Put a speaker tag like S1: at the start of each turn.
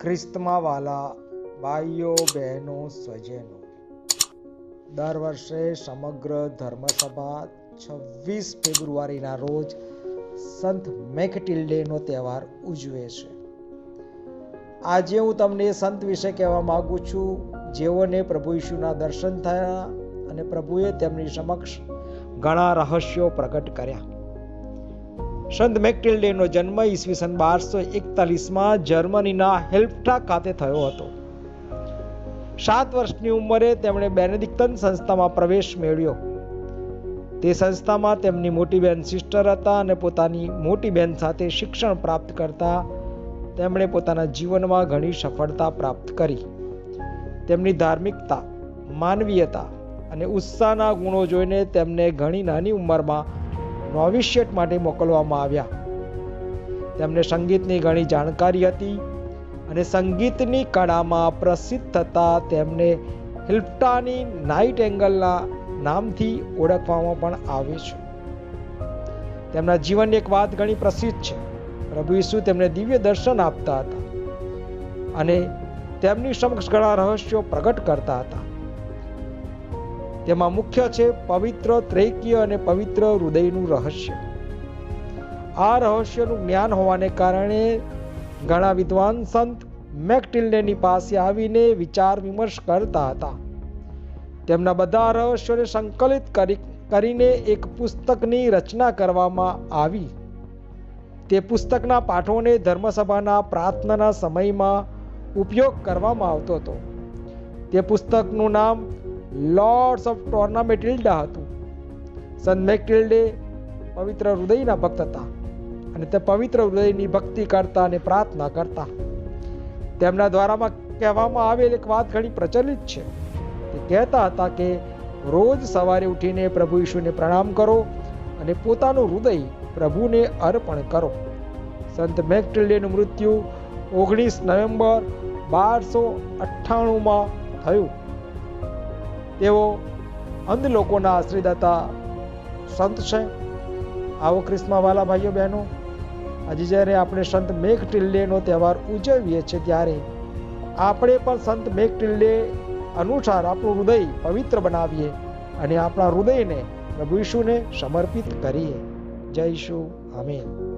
S1: ખ્રિસ્તમાં વાલા ભાઈઓ, બહેનો, સ્વજનો. દર વર્ષે સમગ્ર ધર્મસભા છવ્વીસ ફેબ્રુઆરીના રોજ સંત મેકટિલ્ડેનો તહેવાર ઉજવે છે. આજે હું તમને સંત વિશે કહેવા માગું છું, જેઓને પ્રભુ ઈશુના દર્શન થયા અને પ્રભુએ તેમની સમક્ષ ઘણા રહસ્યો પ્રગટ કર્યા. સંત મેકટિલ્ડેનો જન્મ ઈસવીસન બારસો એકતાલીસમાં જર્મનીના હેલ્ફટા ખાતે થયો હતો. સાત વર્ષની ઉંમરે તેમણે બેનેડિક્ટન સંસ્થામાં પ્રવેશ મેળવ્યો. તે સંસ્થામાં તેમની મોટી બહેન સિસ્ટર હતા અને પોતાની મોટી બહેન સાથે શિક્ષણ પ્રાપ્ત કરતા તેમણે પોતાના જીવનમાં ઘણી સફળતા પ્રાપ્ત કરી. તેમની ધાર્મિકતા, માનવીયતા અને ઉત્સાહના ગુણો જોઈને તેમને ઘણી નાની ઉંમરમાં નોવિશિયેટ માટે મોકલવામાં આવ્યા. તેમને સંગીતની ઘણી જાણકારી હતી અને સંગીતની કળામાં પ્રસિદ્ધ થતા તેમને હિલ્પટાની નાઇટ એંગલના નામથી ઓળખવામાં પણ આવે છે. તેમના જીવનની એક વાત ઘણી પ્રસિદ્ધ છે. પ્રભુ ઈસુ તેમને દિવ્ય દર્શન આપતા હતા અને તેમની સમક્ષ ઘણા રહસ્યો પ્રગટ કરતા હતા. તેમાં મુખ્ય છે પવિત્ર ત્રૈકીય અને પવિત્ર હૃદયનું રહસ્ય. આ રહસ્યનું જ્ઞાન હોવાને કારણે ઘણા વિદ્વાન સંત મેકટિલ્ડેની પાસે આવીને વિચાર વિમર્શ કરતા હતા. તેમના બધા રહસ્યોને સંકલિત કરી, કરીને એક પુસ્તકની રચના કરવામાં આવી. તે પુસ્તકના પાઠોને ધર્મસભાના પ્રાર્થનાના સમયમાં ઉપયોગ કરવામાં આવતો હતો. તે પુસ્તકનું નામ લોર્ડ્સ ઓફ ટોર્નામેટિલ્ડા હતું. સંત મેકટિલ્ડે પવિત્ર હૃદયના ભક્ત હતા અને તે પવિત્ર હૃદયની ભક્તિ કરતા અને પ્રાર્થના કરતા. તેમના દ્વારામાં કહેવામાં આવેલ એક વાત ઘણી પ્રચલિત છે. તે કહેતા હતા કે રોજ સવારે ઉઠીને પ્રભુ ઈશુને પ્રણામ કરો અને પોતાનું હૃદય પ્રભુને અર્પણ કરો. સંત મેકટિલ્ડેનું મૃત્યુ ઓગણીસ નવેમ્બર બારસો અઠ્ઠાણુંમાં થયું. તેઓ અંધ લોકોના આશ્રયદાતા સંત છે. આવો ક્રિસ્મા વાલા ભાઈઓ બહેનો, આજે જ્યારે આપણે સંત મેઘ ટિલ્ડેનો તહેવાર ઉજવીએ છીએ ત્યારે આપણે પણ સંત મેઘ ટિલ્ડે અનુસાર આપણું હૃદય પવિત્ર બનાવીએ અને આપણા હૃદયને પ્રભુ ઈશુને સમર્પિત કરીએ. જય ઈશુ. આમીન.